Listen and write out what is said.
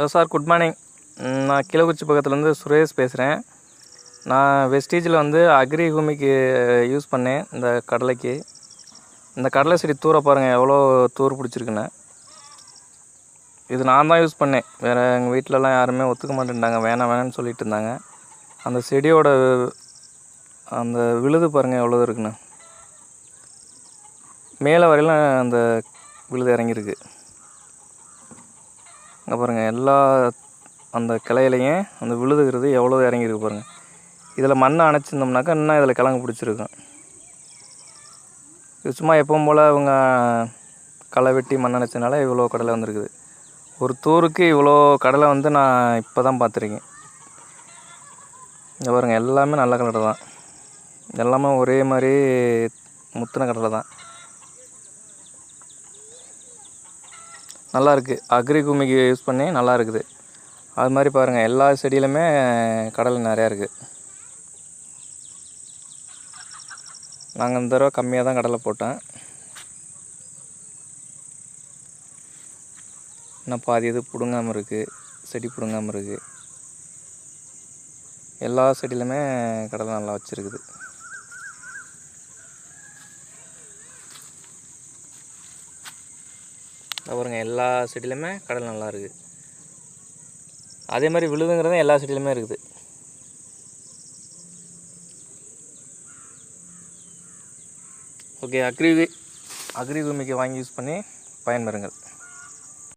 Hello sir good morning. நான் கீழக்குறிச்சி பக்கத்துலேருந்து சுரேஷ் பேசுகிறேன் நான் வெஸ்டீஜில் வந்து அக்ரி பூமிக்கு யூஸ் பண்ணேன் இந்த கடலைக்கு. இந்த கடலை செடி தூர பாருங்கள் எவ்வளோ தூர் பிடிச்சிருக்குன்னு. இது நான் தான் யூஸ் பண்ணேன். வேறு எங்கள் வீட்டிலலாம் யாருமே ஒத்துக்க மாட்டேன்ட்டாங்க வேணாம் வேணாம்னு சொல்லிட்டு இருந்தாங்க. அந்த செடியோட அந்த விழுது பாருங்கள் எவ்வளோ இருக்குன்னு. மேலே வரையிலும் அந்த விழுது இறங்கியிருக்கு. அங்கே பாருங்கள் எல்லா அந்த கிளையிலையும் அந்த விழுதுகிறது எவ்வளோ இறங்கியிருக்கு பாருங்கள் இதில் மண்ணை அணைச்சிருந்தோம்னாக்கா இன்னும் இதில் கிழங்கு பிடிச்சிருக்கும். இது சும்மா எப்பவும் போல் அவங்க களை வெட்டி மண் அணைச்சனால இவ்வளோ கடலை வந்திருக்குது. ஒரு தூருக்கு இவ்வளோ கடலை வந்து நான் இப்போ தான் பார்த்துருக்கேன். இங்கே பாருங்கள் எல்லாமே நல்ல கடலை தான். எல்லாமே ஒரே மாதிரி முத்தின கடலை தான். நல்லாயிருக்கு. அக்ரி குமிக்கு யூஸ் பண்ணி நல்லா இருக்குது அது மாதிரி பாருங்கள் எல்லா செடியிலுமே கடலை நிறையா இருக்குது நாங்கள் இந்த தடவை கம்மியாக தான் கடலை போட்டேன். இன்னும் பாதி இது பிடுங்காமல் இருக்குது செடி பிடுங்காமல் இருக்குது எல்லா செடியிலுமே கடலை நல்லா வச்சுருக்குது. பாருங்கள் எல்லா செடியிலுமே கடல் நல்லா இருக்குது அதே மாதிரி விழுதுங்கிறது எல்லா செடியிலுமே இருக்குது. ஓகே அக்ரி அக்ரி பூமிக்கு வாங்கி யூஸ் பண்ணி பயன்பெறுங்கள்.